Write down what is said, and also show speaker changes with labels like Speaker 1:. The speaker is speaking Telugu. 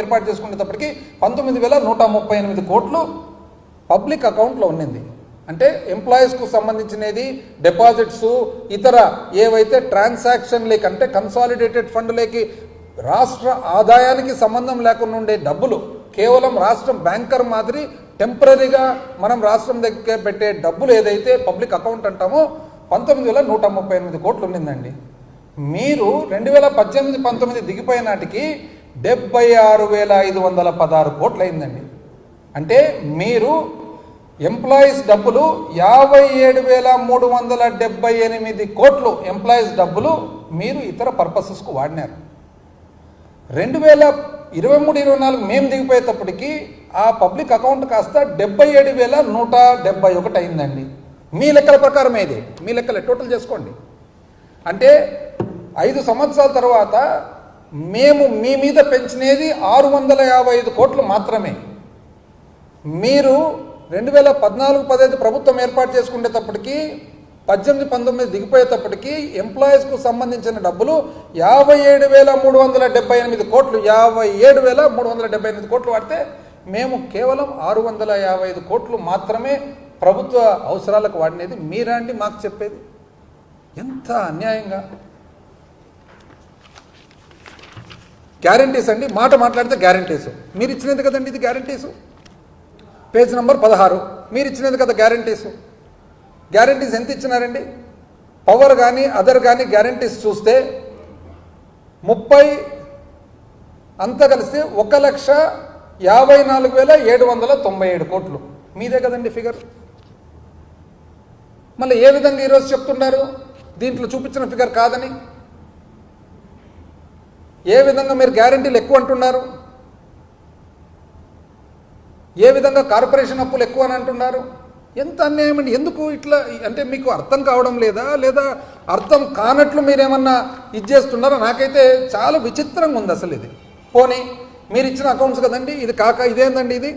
Speaker 1: ఏర్పాటు చేసుకునేటప్పటికి పంతొమ్మిది వేల నూట ముప్పై ఎనిమిది కోట్లు పబ్లిక్ అకౌంట్లో ఉన్నింది. అంటే ఎంప్లాయీస్కు సంబంధించినది డిపాజిట్స్ ఇతర ఏవైతే ట్రాన్సాక్షన్లకి అంటే కన్సాలిడేటెడ్ ఫండ్లేకి రాష్ట్ర ఆదాయానికి సంబంధం లేకుండా ఉండే డబ్బులు కేవలం రాష్ట్రం బ్యాంకర్ మాదిరి టెంపరీగా మనం రాష్ట్రం దగ్గర పెట్టే డబ్బులు ఏదైతే పబ్లిక్ అకౌంట్ అంటామో పంతొమ్మిది వేల నూట ముప్పై ఎనిమిది కోట్లు ఉండిందండి మీరు రెండు వేల పద్దెనిమిది పంతొమ్మిది దిగిపోయినాటికి డెబ్బై ఆరు వేల ఐదు వందల పదహారు కోట్లు అయిందండి అంటే మీరు ఎంప్లాయీస్ డబ్బులు యాభై ఏడు వేల మూడు వందల డెబ్బై ఎనిమిది కోట్లు ఎంప్లాయీస్ డబ్బులు మీరు ఇతర పర్పసెస్కు వాడినారు. రెండు వేల ఇరవై మూడు ఇరవై నాలుగు మేము దిగిపోయేటప్పటికి ఆ పబ్లిక్ అకౌంట్ కాస్త డెబ్బై ఏడు వేల నూట డెబ్బై ఒకటి అయిందండి. మీ లెక్కల ప్రకారం ఇది మీ లెక్కలే టోటల్ చేసుకోండి. అంటే ఐదు సంవత్సరాల తర్వాత మేము మీ మీద పెంచినది ఆరు వందల యాభై ఐదు కోట్లు మాత్రమే. మీరు రెండు వేల పద్నాలుగు పదహైదు ప్రభుత్వం ఏర్పాటు చేసుకునేటప్పటికి పద్దెనిమిది పంతొమ్మిది దిగిపోయేటప్పటికి ఎంప్లాయీస్కు సంబంధించిన డబ్బులు యాభై ఏడు వేల మూడు వందల డెబ్బై ఎనిమిది కోట్లు యాభై ఏడు వేల మూడు వందల డెబ్బై ఎనిమిది కోట్లు వాడితే మేము కేవలం ఆరు వందల యాభై ఐదు కోట్లు మాత్రమే ప్రభుత్వ అవసరాలకు వాడినది. మీరా మాకు చెప్పేది. ఎంత అన్యాయంగా. గ్యారంటీస్ అండి. మాట మాట్లాడితే గ్యారంటీస్. మీరు ఇచ్చినది కదండి ఇది గ్యారంటీసు? పేజ్ నెంబర్ పదహారు. మీరు ఇచ్చినది కదా గ్యారంటీస్. గ్యారంటీస్ ఎంత ఇచ్చినారండి? పవర్ కానీ అదర్ కానీ గ్యారంటీస్ చూస్తే ముప్పై అంతా కలిసి ఒక లక్ష యాభై నాలుగు వేల ఏడు వందల తొంభై ఏడు కోట్లు. మీదే కదండి ఫిగర్. మళ్ళీ ఏ విధంగా ఈరోజు చెప్తున్నారు? దీంట్లో చూపించిన ఫిగర్ కాదని. ఏ విధంగా మీరు గ్యారంటీలు ఎక్కువ అంటున్నారు? ఏ విధంగా కార్పొరేషన్ అప్పులు ఎక్కువ అని అంటున్నారు? ఎంత అన్యాయం అండి? ఎందుకు ఇట్లా అంటే మీకు అర్థం కావడం లేదా? లేదా అర్థం కానట్లు మీరేమన్నా ఇది చేస్తున్నారా? నాకైతే చాలా విచిత్రంగా ఉంది అసలు ఇది. పోనీ మీరు ఇచ్చిన అకౌంట్స్ కదండి ఇది కాక ఇదేందండి ఇది?